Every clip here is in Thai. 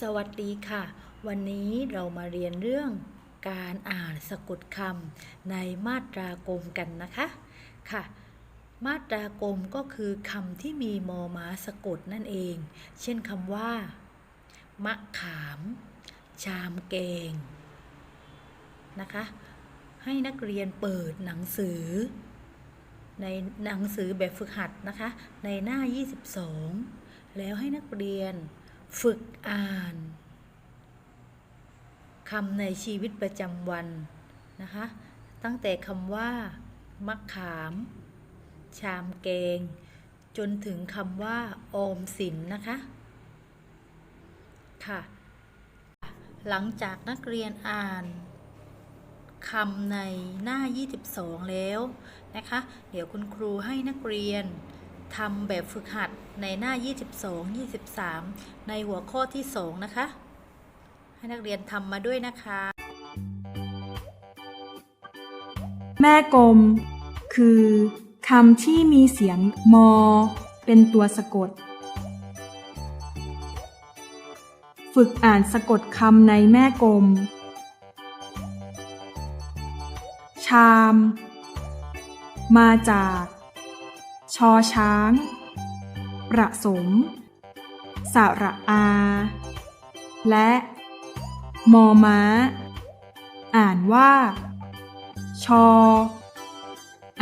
สวัสดีค่ะ วันนี้เรามาเรียนเรื่องการอ่านสะกดคำในมาตรากลมกันนะคะค่ะ มาตรากลมก็คือคำที่มีมอม้าสะกดนั่นเอง เช่นคำว่า มะขาม ชามแกงนะคะ ให้นักเรียนเปิดหนังสือ ในหนังสือแบบฝึกหัดนะคะ ในหน้า 22 แล้วให้นักเรียน ฝึกอ่านคำในชีวิตประจำวันนะคะ ตั้งแต่คำว่ามะขาม ชามแกง จนถึงคำว่า ออมสินนะคะ ค่ะ หลังจากนักเรียนอ่านคำในหน้า 22 แล้วนะคะ เดี๋ยวคุณครูให้นักเรียน ทำแบบฝึกหัดในหน้า 22 23 ในหัวข้อที่ 2 นะคะ ให้นักเรียนทำมาด้วยนะคะ แม่กลม คือคำที่มีเสียงมอ เป็นตัวสะกด ฝึกอ่านสะกดคำในแม่กลม ชาม มาจาก อช้าง ประสม สระอา และ มอม้า อ่านว่า ชอ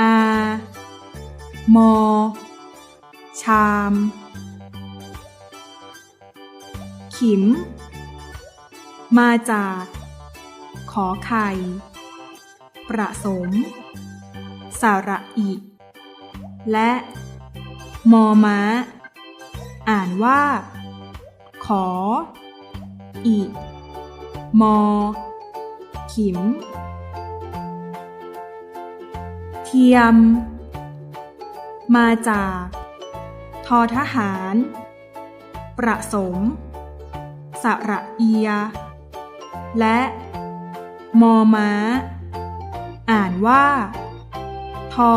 อา มอ ชาม ขิม มาจาก ขอไข่ ประสม สระอิ และ มอม้า อ่านว่า ขออิมอ ขิม เทียม มาจาก ทอทหาร ประสม สระเอีย และ มอม้า อ่านว่า ทอ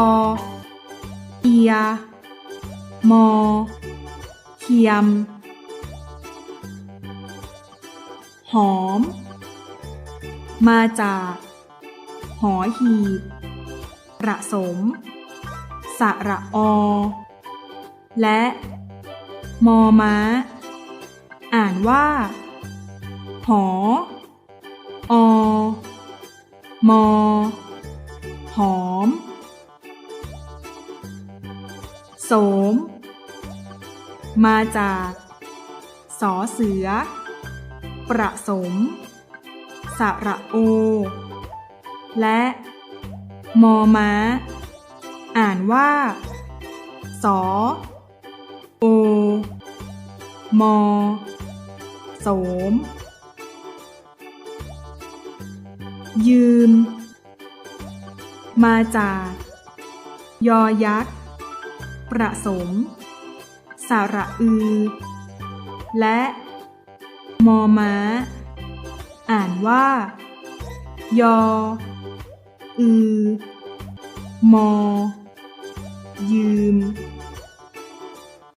เอีย มอ เทียม หอม มาจาก หอหีบประสม สระอ และ มอม้า อ่านว่า หอ อ มอ หอ สม มาจากสอเสือ ประสม สระโอ และมอม้า อ่านว่า สอ โอ มอ โสม ยืม มาจาก ยอยักษ์ ประสมสระอือ และ มอม้า อ่านว่า ยอ อือ มอ